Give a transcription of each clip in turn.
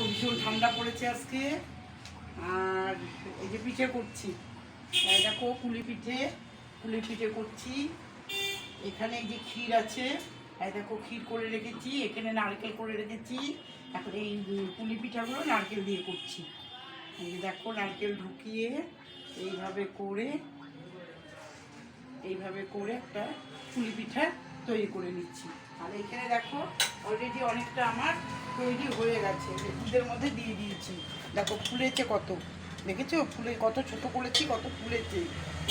দেখো ভীষণ ঠান্ডা পড়েছে আজকে। আর এই যে পিঠে করছি। দেখো কুলি পিঠে কুলি পিঠে করছি। এখানে এই যে ক্ষীর আছে এই দেখো ক্ষীর করে রেখেছি, এখানে নারকেল করে রেখেছি। এখন এই পুলি পিঠাগুলো নারকেল দিয়ে করছি। এই দেখো নারকেল ঢুকিয়ে এইভাবে করে এইভাবে করে একটা পুলি পিঠা তৈরি করে নিচ্ছি। আর এখানে দেখো অলরেডি অনেকটা আমার তৈরি হয়ে গেছে। দুধের মধ্যে দিয়ে দিয়েছি। দেখো, ফুলেছে কত। দেখেছ? ফুলে কত ছোট করেছি, কত ফুলেছে।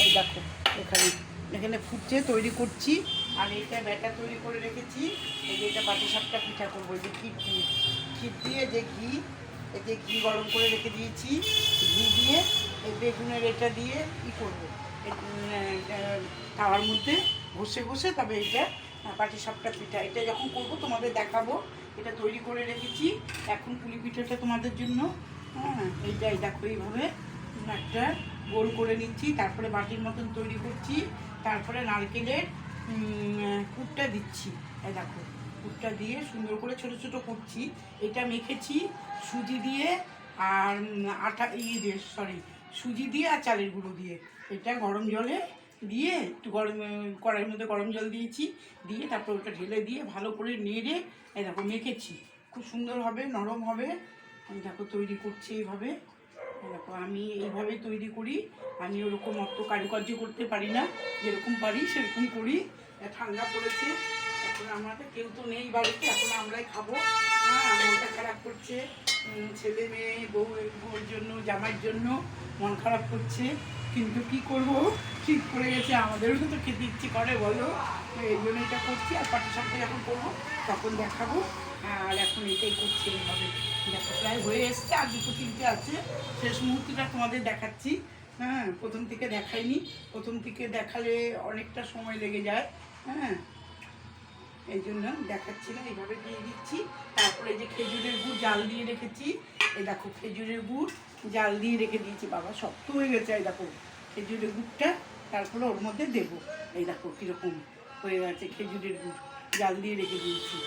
এই দেখো, এখানে এখানে ফুটছে, তৈরি করছি। আর এইটা ব্যাটা তৈরি করে রেখেছি। এই যে এটা পাটি সাপটা পিঠা করব, এই যে ক্ষীর দিয়ে। ক্ষীর দিয়ে যে ঘি, এই যে ঘি গরম করে রেখে দিয়েছি। ঘি দিয়ে এই বেগুনের এটা দিয়ে ই করব? তাওয়ার মধ্যে ঘষে ঘষে তবে এটা পাটি সাপটা পিঠা। এটা যখন করব, তোমাদের দেখাবো। এটা তৈরি করে রেখেছি। এখন পুলি পিঠাটা তোমাদের জন্য। হ্যাঁ এইটাই দেখো, এইভাবে একটা গোল করে নিচ্ছি। তারপরে বাটির মতন তৈরি করছি। তারপরে নারকেলের পুরটা দিচ্ছি। এই দেখো পুরটা দিয়ে সুন্দর করে ছোট ছোট করছি। এটা মেখেছি সুজি দিয়ে আর আটা ইয়ে দিয়ে সরি সুজি দিয়ে আর চালের গুঁড়ো দিয়ে। এটা গরম জলে দিয়ে একটু গরম কড়াইয়ের মধ্যে গরম জল দিয়েছি। দিয়ে তারপর ওটা ঢেলে দিয়ে ভালো করে নেড়ে, এই দেখো, মেখেছি। খুব সুন্দর হবে, নরম হবে। আমি দেখো, তৈরি করছি এইভাবে। এই দেখো, আমি এইভাবে তৈরি করি। আমি ওরকম অত কারুকার্য করতে পারি না। যেরকম পারি, সেরকম করি। ঠান্ডা পড়েছে। এখন আমাদের কেউ তো নেই বাড়িতে, এখন আমরাই খাব। হ্যাঁ মনটা খারাপ করছে। ছেলে মেয়ে, বউ, বউর জন্য, জামাইয়ের জন্য মন খারাপ করছে। কিন্তু কি করব? শীত পড়ে গেছে, আমাদেরও তো খেতে ইচ্ছে করে, বলো। তো এই জন্য এটা করছি, আর পাটি সাপটা যখন করব, তখন দেখাবো। আর এখন এটাই করছি এইভাবে দেখো, প্রায় হয়ে এসছে, আর দুটো তিনটে আছে। শেষ মুহূর্তটা তোমাদের দেখাচ্ছি। হ্যাঁ প্রথম থেকে দেখাইনি। প্রথম থেকে দেখালে অনেকটা সময় লেগে যায়। হ্যাঁ এই জন্য দেখাচ্ছি না, এইভাবে দিয়ে দিচ্ছি। তারপরে যে খেজুরের গুড়, জাল দিয়ে রেখেছি। এই দেখো, খেজুরের গুড়। জাল দিয়ে রেখে দিয়েছি, বাবা শক্ত হয়ে গেছে, এই দেখো, খেজুরের গুড়টা, তারপরে ওর মধ্যে দেবো। এই দেখো কীরকম হয়ে গেছে খেজুরের গুড়, জাল দিয়ে রেখে দিয়েছি।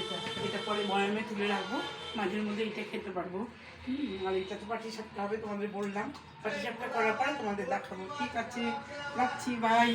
এটা এটা পরে বয়ামে তুলে রাখব মাঝের মধ্যে এটা খেতে পারব। আর এটা তো পাটি সাপটা হবে তোমাদের বললাম। পাটি সাপটা করার পরে তোমাদের দেখাবো। ঠিক আছে, রাখছি বাই